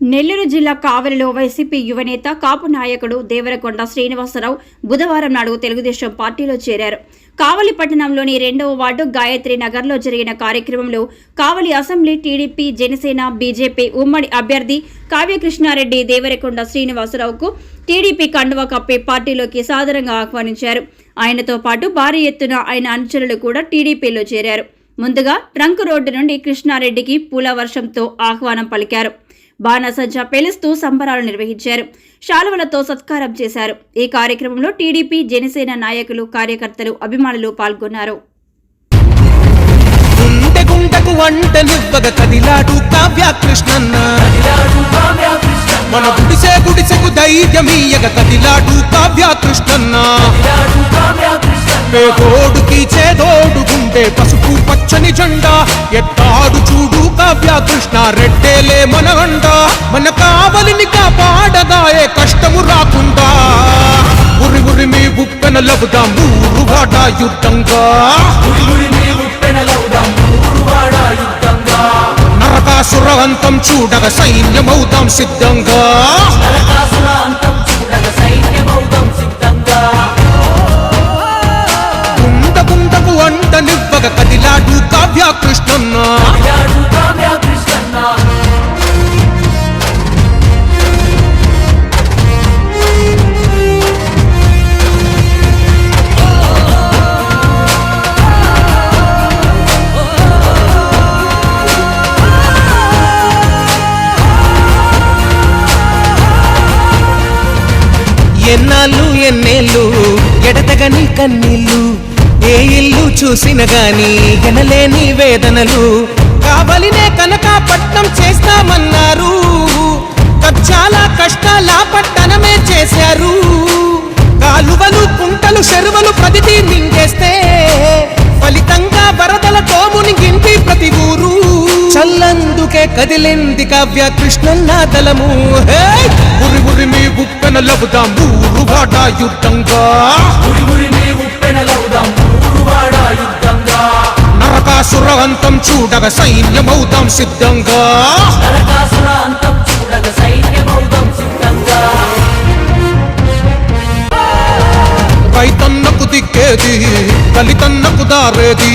నెల్లూరు జిల్లా కావలిలో వైసీపీ యువనేత కాపు నాయకుడు దేవరకొండ శ్రీనివాసరావు బుధవారం నాడు తెలుగుదేశం పార్టీలో చేరారు. కావలి పట్టణంలోని రెండవ వార్డు గాయత్రి నగర్లో జరిగిన కార్యక్రమంలో Kavali assembly TDP Janasena BJP ఉమ్మడి అభ్యర్థి కావ్యకృష్ణారెడ్డి దేవరకొండ శ్రీనివాసరావుకు టీడీపీ కండువా కప్పి పార్టీలోకి సాదరంగా ఆహ్వానించారు. ఆయనతో పాటు భారీ ఎత్తున ఆయన అనుచరులు కూడా టీడీపీలో చేరారు. ముందుగా ట్రంక్ రోడ్డు నుండి కృష్ణారెడ్డికి పూల వర్షంతో ఆహ్వానం పలికారు. బాణసంచ పేలుస్తూ సంబరాలు నిర్వహించారు. శాలువలతో సత్కారం చేశారు. ఈ కార్యక్రమంలో టీడీపీ జనసేన నాయకులు కార్యకర్తలు అభిమానులు పాల్గొన్నారు. మన గుడిసే గుడిసెకు ధైర్యమీయగ కదిలాడు కావ్య కృష్ణన్న. పేదోడుకి చేదోడు గుండె పసుపు పచ్చని జెండా ఎత్తాడు చూడు కావ్య కృష్ణ రెడ్డేలే మన అండ మన కావలిని కాపాడదాయే కష్టము రాకుండా. ఉరి ఉరి మీ ఉప్పెన లబుదాం ఊరు వాడ యుద్ధంగా. నరకాసురవంతం చూడగ సైన్యమవుతాం సిద్ధంగా. గుండ గుండకు వంట నివ్వగ కదిలాడు కావ్య ఎన్నేళ్ళు? ఎడతగని కన్నీళ్ళు. ఏ ఇల్లు చూసిన గాని ఎనలేని వేదనలు. కావలినే కనకాపట్నం పట్నం చేస్తామన్నారు. చాలా కష్టాల పట్టణమే చేశారు. కాలువలు కుంటలు చెరువులు ప్రతిదీ మింగేస్తే కదిలింది కావ్య కృష్ణన్న దళము హే! ఉరి ఉరి మీ ఉప్పెన లబుదాం ఊరు వాడ యుద్ధంగా. నరకాసురవంతం చూడగ సైన్యమౌదాం సిద్ధంగా. రైతన్నకు దిక్కేది కలితన్నకు దారేది.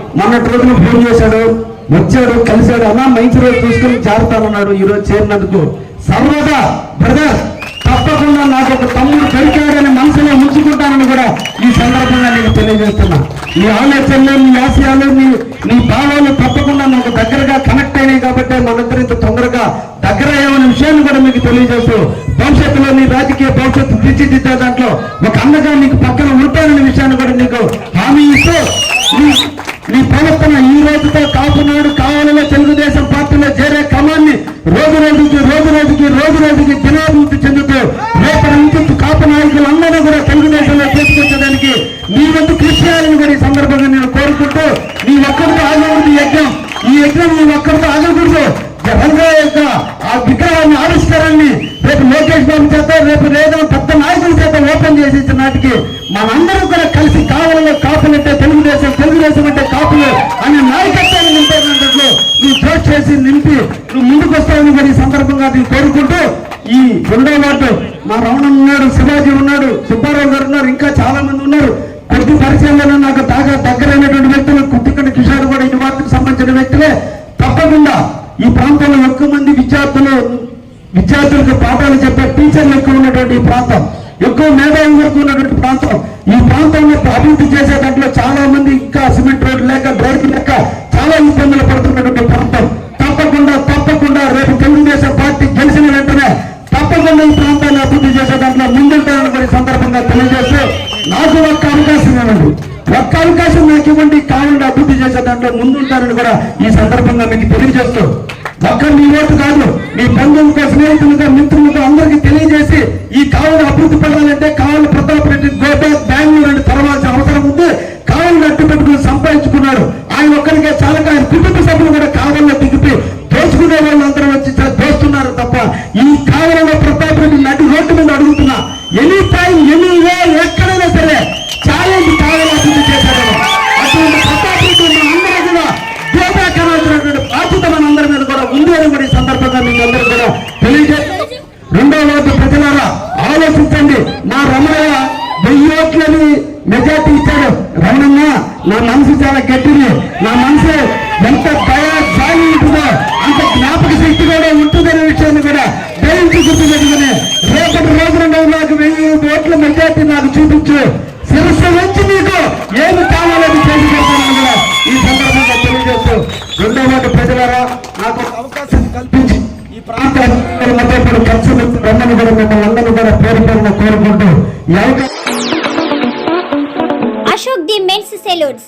మొన్నటి రోజున ఫోన్ చేశాడు వచ్చాడు కలిశాడు. అన్నా మంచి రోజు చూసుకుని జారుతానన్నాడు ఈరోజు చేరినందుకు సర్వదా బ్రదర్ తప్పకుండా నాకు ఒక తమ్ముడు దొరికాడని మనసులో ఉంచుకుంటానని కూడా ఈ సందర్భంగా నేను తెలియజేస్తున్నా. నీ ఆలోచనలు నీ ఆశయాలు నీ నీ భావాలు తప్పకుండా నాకు దగ్గరగా కనెక్ట్ అయినాయి కాబట్టి మనందరూ ఇంత తొందరగా దగ్గర అయ్యామనే విషయాన్ని కూడా మీకు తెలియజేస్తూ భవిష్యత్తులో నీ రాజకీయ భవిష్యత్తు తీర్చిదిద్దే దాంట్లో ఒక అన్నగా నీకు పక్కన ఉంటాననే విషయాన్ని కూడా నీకు హామీ ఇస్తూ నీ ప్రవర్తన ఈ రోజుతో కాపునాడు కావాలలో తెలుగుదేశం పార్టీలో చేరే క్రమాన్ని రోజు రోజుకి రోజు రోజుకి రోజు రోజుకి దినాభివృద్ధి చెందుతూ రేపటి నుంచి కాపు నాయకులందరూ కూడా తెలుగుదేశంలో తీసుకొచ్చడానికి నీ వంతు కృషి చేయాలని కూడా ఈ సందర్భంగా నేను కోరుకుంటూ నీ ఒక్కరితో ఆగకూడదు యజ్ఞం. ఈ యజ్ఞం నీ ఒక్కరితో ఆగకూడదు. రంగా యొక్క ఆ విగ్రహాన్ని ఆవిష్కారాన్ని రేపు లోకేష్ బాబు చేత రేపు ఏదైనా ఓపెన్ చేసి ఇచ్చిన నాటికి మనందరం కూడా కలిసి కావాలలో కాపులంటే తెలుగుదేశం తెలుగుదేశం అంటే కాపులు అనే నాయకత్వాన్ని నింపేటట్లు నువ్వు జోష్ చేసి నింపి నువ్వు ముందుకు వస్తావని కూడా ఈ సందర్భంగా నేను కోరుకుంటూ ఈ రెండో వార్డు మా రమణ ఉన్నాడు శివాజీ ఉన్నాడు సుబ్బారావు గారు ఉన్నారు ఇంకా చాలా మంది ఉన్నారు. కొద్ది పరిచయంలో నాకు బాగా దగ్గరైనటువంటి వ్యక్తులు కుట్టికండి కిషోర్ కూడా ఈ వార్తకు సంబంధించిన వ్యక్తులే. తప్పకుండా ఈ ప్రాంతంలో ఎక్కువ మంది విద్యార్థులు విద్యార్థులకు పాఠాలు చెప్పే టీచర్లు ఎక్కువ ఉన్నటువంటి ఈ ప్రాంతం. ఎక్కువ మేధావి వరకు ఉన్నటువంటి ప్రాంతం. ఈ ప్రాంతంలో అభివృద్ధి చేసే దాంట్లో చాలా మంది ఇంకా సిమెంట్ రోడ్డు లేక రోడ్డు లేక చాలా ఇబ్బందులు పడుతున్నటువంటి ప్రాంతం. తప్పకుండా తప్పకుండా రేపు తెలుగుదేశం పార్టీ గెలిచిన వెంటనే తప్పకుండా ఈ ప్రాంతాన్ని అభివృద్ధి చేసే దాంట్లో ముందుంటానని సందర్భంగా తెలియజేస్తూ నాకు ఒక్క అవకాశం ఇవ్వండి. ఒక్క అవకాశం నాకు ఇవ్వండి. కావాలంటే అభివృద్ధి చేసే దాంట్లో ముందుంటానని కూడా ఈ సందర్భంగా మీకు తెలియజేస్తూ ఒక్క మీ ఓటు కాదు. మీ బంధువులతో స్నేహితులతో మిత్రులతో అందరికీ తెలియజేసి ఈ కావులు అభివృద్ధి పడాలంటే కావాలి ప్రతాప్ రెడ్డి గోబ్యాక్ బెంగళూరు అని తరవాల్సిన అవసరం ఉంది. కావలిని అడ్డు పెట్టుకుని సంపాదించుకున్నారు. ఆయన ఒక్కరికే చాలక ఆయన కుటుంబ సభ్యులు కూడా కావాలని దిగిపి దోచుకునే వాళ్ళందరూ వచ్చి దోస్తున్నారు తప్ప ఈ కావలలో నా మనసు ఎంత దయ జాలి ఉంటుందో అంత జ్ఞాపక శక్తి కూడా ఉంటుందనే విషయాన్ని కూడా దయించి గుర్తు పెట్టుకుని రేపటి రోజున నువ్వు నాకు వెయ్యి ఓట్ల మెజార్టీ నాకు చూపించు. శిరస్సు వచ్చి నీకు ఏమి కావాలని చేసి పెడతానని కూడా ఈ సందర్భంగా తెలియజేస్తూ రెండో వార్డు ప్రజలారా నాకు అవకాశం కల్పించి ఈ ప్రాంతాన్ని మధ్య ఇప్పుడు ఖర్చు రమ్మని కూడా మిమ్మల్ని అందరినీ కూడా పేరు పేరున కోరుకుంటూ ఈ అవకాశం అశోక్ ది మెన్స్ సెలూన్స్.